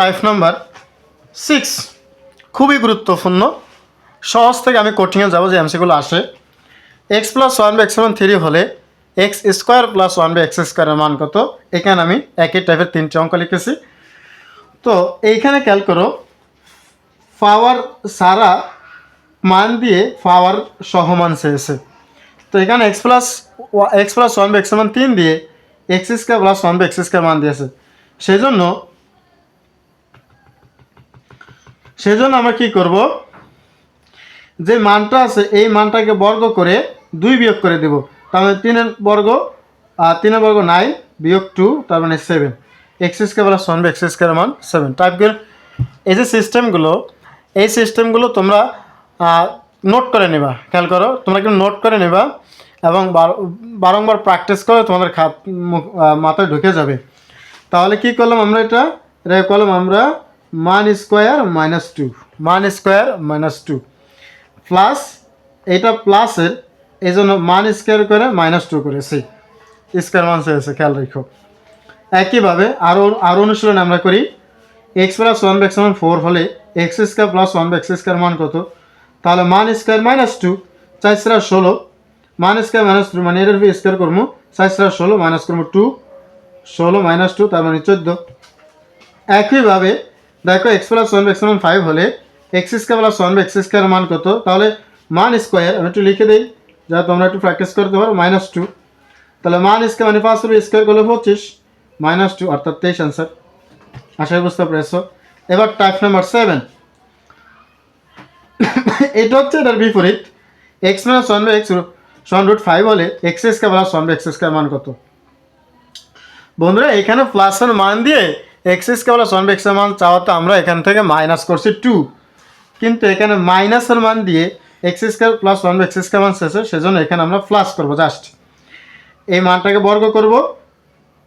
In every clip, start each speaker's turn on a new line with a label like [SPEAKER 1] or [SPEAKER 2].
[SPEAKER 1] Life number six খুবই গুরুত্বপূর্ণ। সহজ থেকে আমি কোচিংয়ে যাব যে এমসিগুলো আসে। X plus one by X one three হলে X square plus one by X স্কোয়ারের মান কত? এখানে আমি একই টাইপের তিনটে অঙ্ক লিখেছি। তো এইখানে খেয়াল করো পাওয়ার সারা মান দিয়ে পাওয়ার সহমান চেয়েছে। তো এখানে X plus X plus one by X one তিন দিয়ে X square plus one by X square মান দিয়েছে। সেই জন্য সেই জন্য আমরা কী করব? যে মানটা আছে, এই মানটাকে বর্গ করে দুই বিয়োগ করে দেব। তার মানে তিনের বর্গ, আর তিনের বর্গ নাইন বিয়োগ টু তার মানে seven X plus one by X square মান সেভেন টাইপ করে এই যে সিস্টেমগুলো এই সিস্টেমগুলো তোমরা নোট করে নেবা। খেয়াল করো, তোমরা কিন্তু নোট করে নেবা এবং বারংবার প্র্যাকটিস করে তোমাদের খাত মাথায় ঢুকে যাবে। তাহলে কি করলাম আমরা এটা? এটা করলাম আমরা মান স্কোয়ার মাইনাস টু। মান স্কোয়ার মাইনাস টু। প্লাস এটা প্লাসের এই জন্য মান স্কোয়ার করে মাইনাস টু করেছি স্কোয়ার মান চেয়েছে খেয়াল রেখো। একইভাবে আরও আরও অনুশীলন আমরা করি। এক্স প্লাস ওয়ান এক্স মান ফোর হলে X square plus one X square মান কত? তাহলে মান স্কোয়ার মাইনাস টু চারশরা ষোলো, মান স্কোয়ার মাইনাস টু মানে এর স্কোয়ার করব চারশরা ষোলো মাইনাস করব টু ষোলো মাইনাস টু তার মানে চোদ্দ। একইভাবে দেখো এক্স প্লাস ওয়ান এক্স মান ফাইভ হলে X square plus one X square মান কত? তাহলে মান স্কোয়ার আমি একটু লিখে দিই, যা তোমরা একটু প্র্যাকটিস করতে পারো মাইনাস টু তাহলে মান স্কোয়ার মানে পাঁচ হবে স্কোয়ার করলে পঁচিশ মাইনাস টু অর্থাৎ তেইশ অ্যান্সার আশা বুঝতে পেরেছ। এবার টাইপ নাম্বার সেভেন এটা হচ্ছে এটার বিপরীত। X minus one by X one root five হলে X square plus one by X square মান কত? বন্ধুরা, এখানে প্লাসের মান দিয়ে এক্স প্লাস ওয়ান বাই এক্সের মান চাওয়াতে আমরা এখান থেকে মাইনাস করছি টু। কিন্তু এখানে মাইনাসের মান দিয়ে X square plus one X square মান শেষে সেজন্য এখানে আমরা প্লাস করব জাস্ট এই মানটাকে বর্গ করব,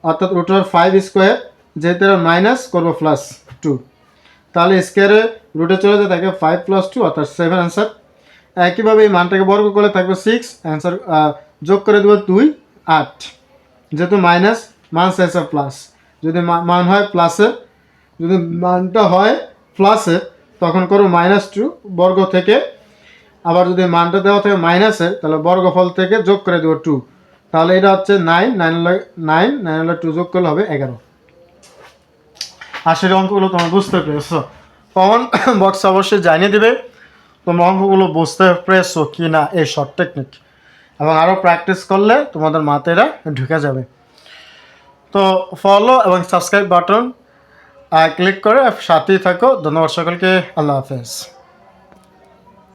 [SPEAKER 1] অর্থাৎ রুট ওভার ফাইভ স্কোয়ার যেহেতু মাইনাস করব প্লাস টু তাহলে স্কোয়ারে রুটে চলে যায় থাকে ফাইভ প্লাস টু অর্থাৎ সেভেন অ্যান্সার একইভাবে এই মানটাকে বর্গ করলে থাকবে সিক্স অ্যান্সার যোগ করে দেবো দুই, আট। যেহেতু মাইনাস মান শেষে প্লাস যদি মান হয় প্লাসে যদি মানটা হয় প্লাসে তখন করো মাইনাস টু বর্গ থেকে, আবার যদি মানটা দেওয়া থাকে মাইনাসে তাহলে বর্গফল থেকে যোগ করে দেবো টু তাহলে এটা হচ্ছে নাইন নাইন নাইন নাইন হলে টু যোগ করলে হবে এগারো। আশির অঙ্কগুলো তোমরা বুঝতে পেরেছ। তখন বক্স অবশ্যই জানিয়ে দেবে, তোমরা অঙ্কগুলো বুঝতে পেরেছ কি না এই শর্ট টেকনিক এবং আরও প্র্যাকটিস করলে তোমাদের মাথায় ঢুকে যাবে। তো ফলো এবং সাবস্ক্রাইব বাটন ক্লিক করে সাথেই থাকো। ধন্যবাদ সকলকে। আল্লাহ হাফেজ।